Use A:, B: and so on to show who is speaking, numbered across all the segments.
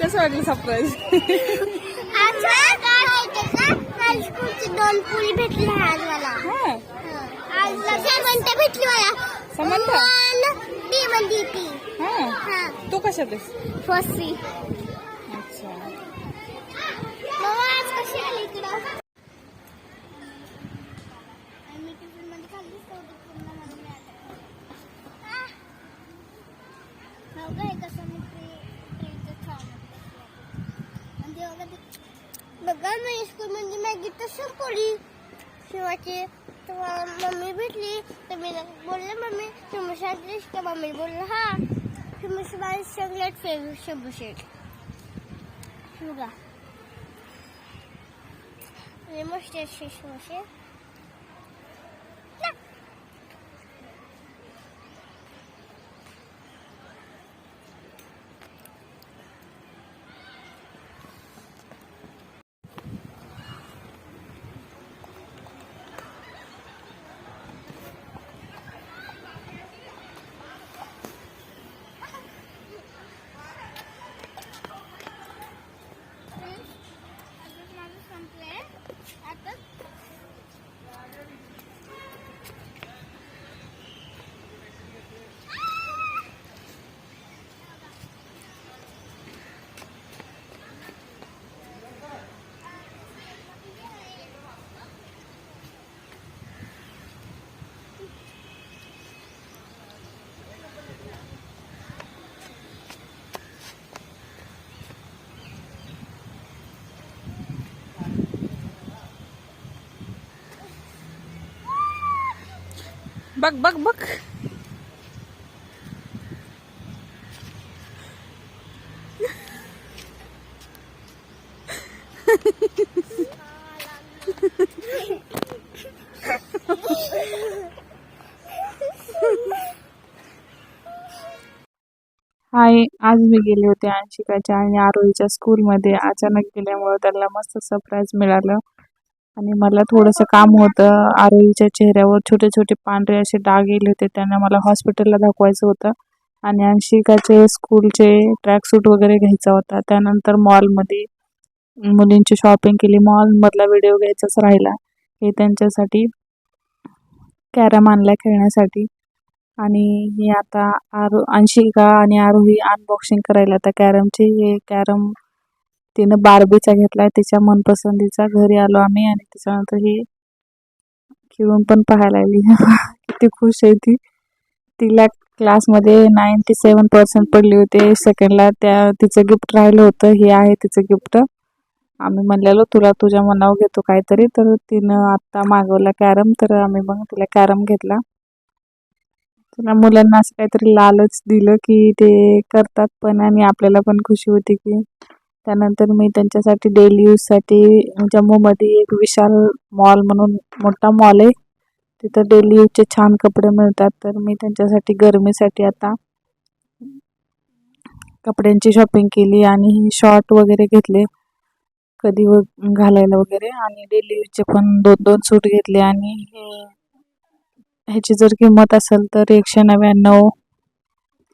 A: कसं वाटलं सरप्राईज
B: दोन पुरी भेटली आज मला समंत भेटली मला. ती
A: तू कशात फर्स्ट
B: सी
A: अच्छा.
B: हो कसं बघा मी स्कूल म्हणजे मॅगी तसं संपवली. शिवाची तेव्हा मम्मी भेटली. तर मी बोलले मम्मी तुम्ही तर का? मम्मी बोललं हा. तुम्ही माझी सगळ्यात फेवरेट शंभू शेट. बघा. लय मस्त
A: बघ बघ बघ हाय आज मी गेले होते अंशिकाच्या आणि आरोहीच्या स्कूलमध्ये अचानक गेल्यामुळं त्याला मस्त सरप्राईज मिळालं. आणि मला थोडंसं काम होतं. आरोहीच्या चेहऱ्यावर छोटे छोटे पांढरे असे डाग गेले होते. त्यांना मला हॉस्पिटलला दाखवायचं होतं. आणि अंशिकाचे स्कूलचे ट्रॅकसूट वगैरे घ्यायचा होता. त्यानंतर मॉलमध्ये मुलींची शॉपिंग केली. मॉलमधला व्हिडिओ घ्यायचाच राहिला. हे त्यांच्यासाठी कॅरम आणला खेळण्यासाठी. आणि हे आता आरो अंशिका आणि आरोही अनबॉक्सिंग करायला आता कॅरमचे हे कॅरम तिनं बार्बीचा घेतलाय तिच्या मनपसंतीचा घरी आलो आम्ही आणि त्याच्यानंतर ही खेळून पण पाहायला आली. किती खुश आहे ती. तिला क्लासमध्ये नाईन्टी सेवन पर्सेंट पडले होते. सेकंडला त्या तिचं गिफ्ट राहिलं होतं. हे आहे तिचं गिफ्ट. आम्ही म्हणलेलो तुला तुझ्या मनावर घेतो काहीतरी. तर तिनं आत्ता मागवला कॅरम तर आम्ही मग तिला कॅरम घेतला. तुला मुलांना असं काहीतरी लालच दिलं की ते करतात पण आणि आपल्याला पण खुशी होती की त्यानंतर मी त्यांच्यासाठी डेली यूजसाठी जम्मूमध्ये एक विशाल मॉल म्हणून मोठा मॉल आहे. तिथं डेली यूजचे छान कपडे मिळतात. तर मी त्यांच्यासाठी गरमीसाठी आता कपड्यांची शॉपिंग केली आणि शॉर्ट वगैरे घेतले. कधी व घालायला वगैरे. आणि डेली यूजचे पण दोन दोन सूट घेतले. आणि हे ह्याची जर किंमत असेल तर एकशे नव्याण्णव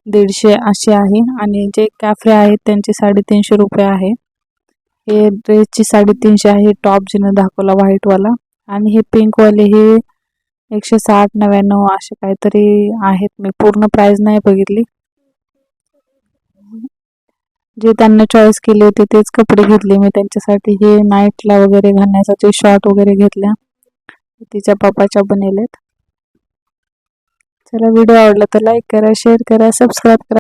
A: दीडशे असे आहे. आणि जे कॅफे आहेत त्यांचे साडेतीनशे रुपये आहे. हे ड्रेसची साडेतीनशे आहे. टॉप जिनं दाखवला व्हाईटवाला आणि हे पिंकवाले हे एकशे साठ नव्याण्णव असे काहीतरी आहेत. मी पूर्ण प्राईज नाही बघितली. जे त्यांना चॉईस केले होते तेच कपडे घेतले मी त्यांच्यासाठी. हे नाईटला वगैरे घालण्यासाठी शॉर्ट वगैरे घेतल्या. तिच्या पप्पाच्या बनेलेत. चला व्हिडिओ आवडला तर लाईक करा शेअर करा सबस्क्राईब करा.